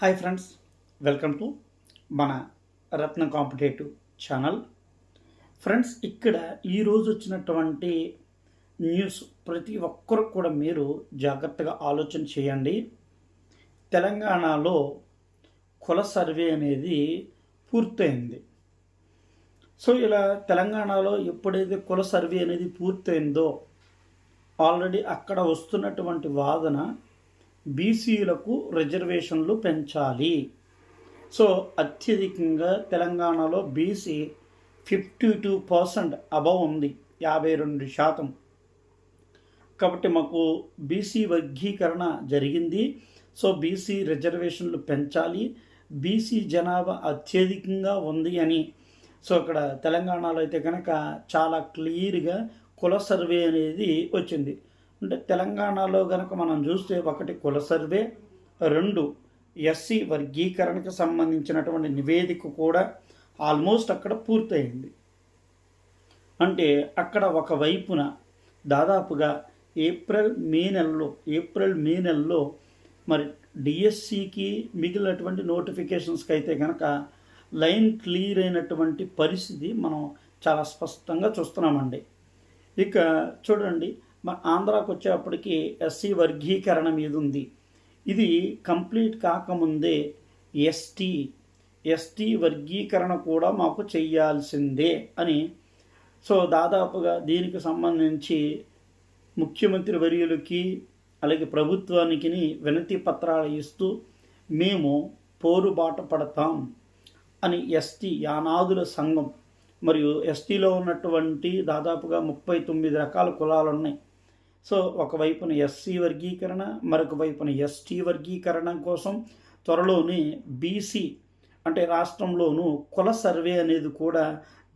Hi friends welcome to మన రత్న competitive channel. Friends ఇక్కడ ఈరోజు వచ్చినటువంటి న్యూస్ ప్రతి ఒక్కరు కూడా మీరు జాగ్రత్తగా ఆలోచన చేయండి. తెలంగాణలో కుల సర్వే అనేది పూర్తయింది. సో ఇలా తెలంగాణలో ఎప్పుడైతే కుల సర్వే అనేది పూర్తయిందో ఆల్రెడీ అక్కడ వస్తున్నటువంటి వాదన బీసీలకు రిజర్వేషన్లు పెంచాలి. సో అత్యధికంగా తెలంగాణలో BC fifty two percent above ఉంది. యాభై రెండు శాతం. కాబట్టి మాకు బీసీ వర్గీకరణ జరిగింది. సో బీసీ రిజర్వేషన్లు పెంచాలి. బీసీ జనాభా అత్యధికంగా ఉంది అని. సో అక్కడ తెలంగాణలో అయితే కనుక చాలా క్లియర్గా కుల సర్వే అనేది వచ్చింది. అంటే తెలంగాణలో కనుక మనం చూస్తే ఒకటి కుల సర్వే రెండు ఎస్సీ వర్గీకరణకు సంబంధించినటువంటి నివేదిక కూడా ఆల్మోస్ట్ అక్కడ పూర్తయింది. అంటే అక్కడ ఒక వైపున దాదాపుగా ఏప్రిల్ మే నెలలో ఏప్రిల్ మే నెలలో మరి డిఎస్సికి మిగిలినటువంటి నోటిఫికేషన్స్కి అయితే కనుక లైన్ క్లియర్ అయినటువంటి పరిస్థితి మనం చాలా స్పష్టంగా చూస్తున్నామండి. ఇక చూడండి మన ఆంధ్రాకు వచ్చేప్పటికి ఎస్సీ వర్గీకరణ మీద ఉంది. ఇది కంప్లీట్ కాకముందే ఎస్టీ ఎస్టీ వర్గీకరణ కూడా మాకు చేయాల్సిందే అని. సో దాదాపుగా దీనికి సంబంధించి ముఖ్యమంత్రి వర్యులకి అలాగే ప్రభుత్వానికి వినతి పత్రాలు ఇస్తూ మేము పోరుబాట పడతాం అని ఎస్టీ యానాదుల సంఘం మరియు ఎస్టీలో ఉన్నటువంటి దాదాపుగా ముప్పై తొమ్మిది రకాల కులాలు ఉన్నాయి సో ఒకవైపున ఎస్సీ వర్గీకరణ మరొక వైపున ఎస్టీ వర్గీకరణ కోసం త్వరలోనే బీసీ అంటే రాష్ట్రంలోనూ కుల సర్వే అనేది కూడా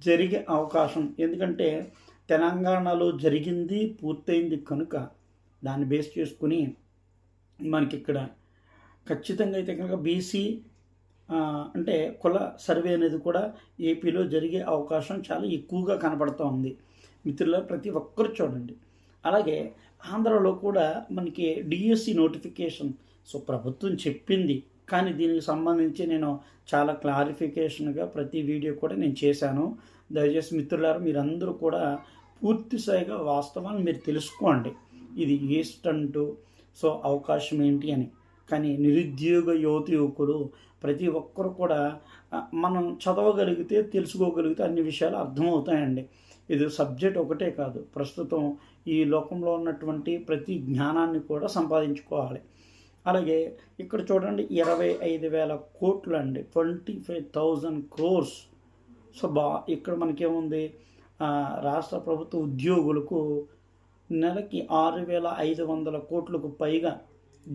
జరిగే అవకాశం. ఎందుకంటే తెలంగాణలో జరిగింది పూర్తయింది కనుక దాన్ని బేస్ చేసుకుని మనకి ఇక్కడ ఖచ్చితంగా అయితే కనుక బీసీ అంటే కుల సర్వే అనేది కూడా ఏపీలో జరిగే అవకాశం చాలా ఎక్కువగా కనపడుతూ ఉంది. మిత్రుల ప్రతి ఒక్కరు చూడండి. అలాగే ఆంధ్రలో కూడా మనకి డిఎస్సి నోటిఫికేషన్ సో ప్రభుత్వం చెప్పింది. కానీ దీనికి సంబంధించి నేను చాలా క్లారిఫికేషన్గా ప్రతి వీడియో కూడా నేను చేశాను. దయచేసి మిత్రులారు మీరందరూ కూడా పూర్తి స్థాయిగా వాస్తవాన్ని మీరు తెలుసుకోండి. ఇది ఈస్ట్ అంటూ సో అవకాశం ఏంటి అని. కానీ నిరుద్యోగ యువతి యువకులు ప్రతి ఒక్కరు కూడా మనం చదవగలిగితే తెలుసుకోగలిగితే అన్ని విషయాలు అర్థమవుతాయండి. ఇది సబ్జెక్ట్ ఒకటే కాదు. ప్రస్తుతం ఈ లోకంలో ఉన్నటువంటి ప్రతి జ్ఞానాన్ని కూడా సంపాదించుకోవాలి. అలాగే ఇక్కడ చూడండి ఇరవై ఐదు వేల కోట్లు అండి. Twenty five thousand crores. So బా ఇక్కడ మనకేముంది? రాష్ట్ర ప్రభుత్వ ఉద్యోగులకు నెలకి ఆరు వేల ఐదు వందల కోట్లకు పైగా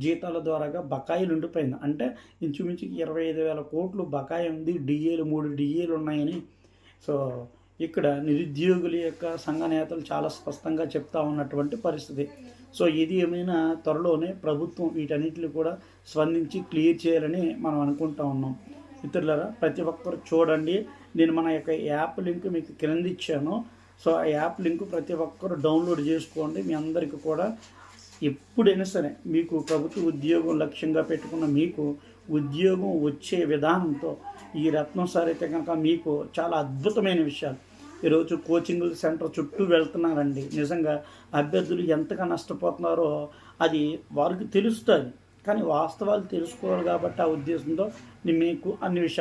జీతాల ద్వారాగా బకాయిలు ఉండిపోయింది. అంటే ఇంచుమించుకి ఇరవై ఐదు వేల కోట్లు బకాయి ఉంది. డిఏలు మూడు డిఏలు ఉన్నాయని. సో ఇక్కడ నిరుద్యోగుల యొక్క సంఘ నేతలు చాలా స్పష్టంగా చెప్తా ఉన్నటువంటి పరిస్థితి. సో ఇది ఏమైనా త్వరలోనే ప్రభుత్వం వీటన్నిటిని కూడా స్పందించి క్లియర్ చేయాలని మనం అనుకుంటా ఉన్నాం. మిత్రులరా ప్రతి ఒక్కరు చూడండి. నేను మన యొక్క యాప్ లింక్ మీకు క్రింద ఇచ్చాను. సో ఆ యాప్ లింక్ ప్రతి ఒక్కరు డౌన్లోడ్ చేసుకోండి. మీ అందరికీ కూడా ఎప్పుడైనా సరే మీకు ప్రభుత్వ ఉద్యోగం లక్ష్యంగా పెట్టుకున్న మీకు ఉద్యోగం వచ్చే విధానంతో ఈ రత్నం సార్ అయితే కనుక మీకు చాలా అద్భుతమైన విషయాలు. ఈరోజు కోచింగ్ సెంటర్ చుట్టూ వెళ్తున్నారండి. నిజంగా అభ్యర్థులు ఎంతగా నష్టపోతున్నారో అది వారికి తెలుస్తుంది. కానీ వాస్తవాలు తెలుసుకోవాలి కాబట్టి ఆ ఉద్దేశంతో మీకు అన్ని విషయాలు